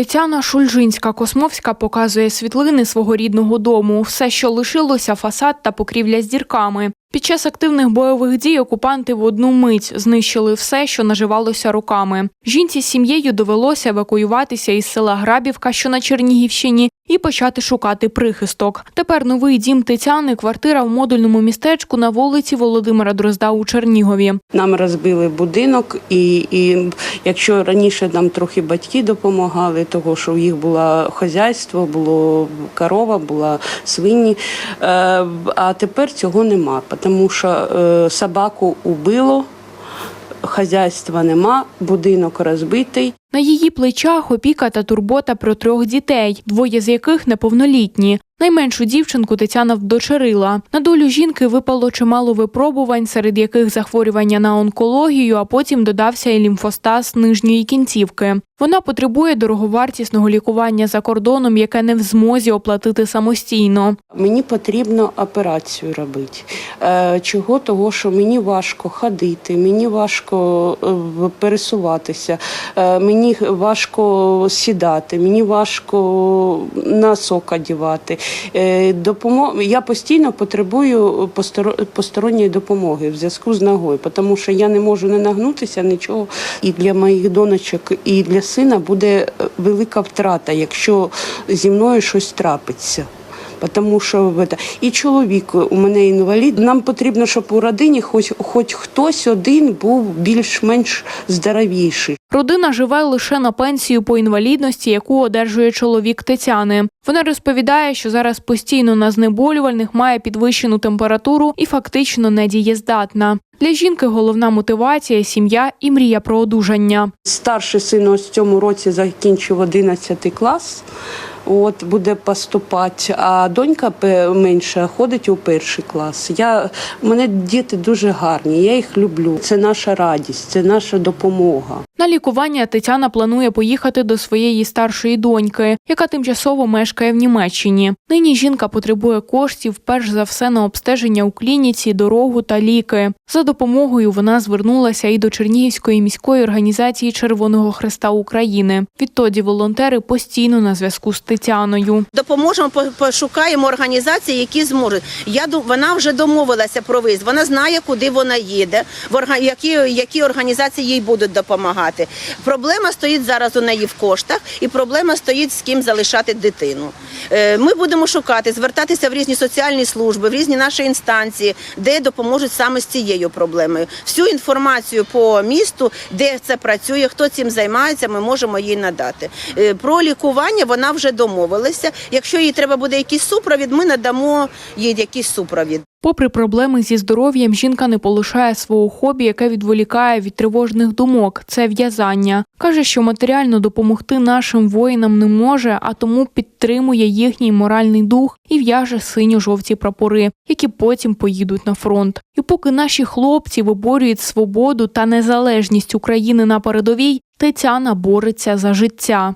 Тетяна Шульжинська Космовська показує світлини свого рідного дому. Все, що лишилося, фасад та покрівля з дірками. Під час активних бойових дій окупанти в одну мить знищили все, що наживалося руками. Жінці з сім'єю довелося евакуюватися із села Грабівка, що на Чернігівщині, і почати шукати прихисток. Тепер новий дім Тетяни, квартира в модульному містечку на вулиці Володимира Дрозда у Чернігові. Нам розбили будинок, і, і якщо раніше нам трохи батьки допомагали, того що в їх було хазяйство, було корова, була свині, е, а тепер цього нема, тому що е, собаку убило, хазяйства нема, будинок розбитий. На її плечах опіка та турбота про трьох дітей, двоє з яких неповнолітні. Найменшу дівчинку Тетяна вдочерила. На долю жінки випало чимало випробувань, серед яких захворювання на онкологію, а потім додався і лімфостаз нижньої кінцівки. Вона потребує дороговартісного лікування за кордоном, яке не в змозі оплатити самостійно. Мені потрібно операцію робити. Е, Чого? Того, що мені важко ходити, мені важко е, пересуватися, е, мені важко сідати, мені важко носок одягати. Е, Я постійно потребую посторонньої допомоги в зв'язку з ногою, тому що я не можу не нагнутися нічого. І для моїх донечок, і для сина буде е, велика втрата, якщо зі мною щось трапиться. Тому що это- і чоловік у мене інвалід. Нам потрібно, щоб у родині хоч, хоч хтось один був більш-менш здоровіший. Родина живе лише на пенсію по інвалідності, яку одержує чоловік Тетяни. Вона розповідає, що зараз постійно на знеболювальних має підвищену температуру і фактично недієздатна. Для жінки головна мотивація сім'я і мрія про одужання. Старший син ось цьому році закінчив 11 клас. От буде поступати, а донька менша ходить у перший клас. Я мене діти дуже гарні, я їх люблю. Це наша радість, це наша допомога. На лікування Тетяна планує поїхати до своєї старшої доньки, яка тимчасово мешкає в Німеччині. Нині жінка потребує коштів перш за все на обстеження у клініці, дорогу та ліки. За допомогою вона звернулася і до Чернігівської міської організації Червоного Хреста України. Відтоді волонтери постійно на зв'язку з Тетяною. Допоможемо, пошукаємо організації, які зможуть. Я вона вже домовилася про виїзд. Вона знає, куди вона їде, в які, які організації їй будуть допомагати. Проблема стоїть зараз у неї в коштах, і проблема стоїть з ким залишати дитину. Е, Ми будемо шукати, звертатися в різні соціальні служби, в різні наші інстанції, де допоможуть саме з цією проблемою. Всю інформацію по місту, де це працює, хто цим займається, ми можемо їй надати. Е, Про лікування вона вже домовилася. Якщо їй треба буде якийсь супровід, ми надамо їй якийсь супровід. Попри проблеми зі здоров'ям, жінка не полишає свого хобі, яке відволікає від тривожних думок. Це в'язання. Каже, що матеріально допомогти нашим воїнам не може, а тому підтримує їхній моральний дух і в'яже синьо-жовті прапори, які потім поїдуть на фронт. І поки наші хлопці виборюють свободу та незалежність України на передовій, Тетяна бореться за життя.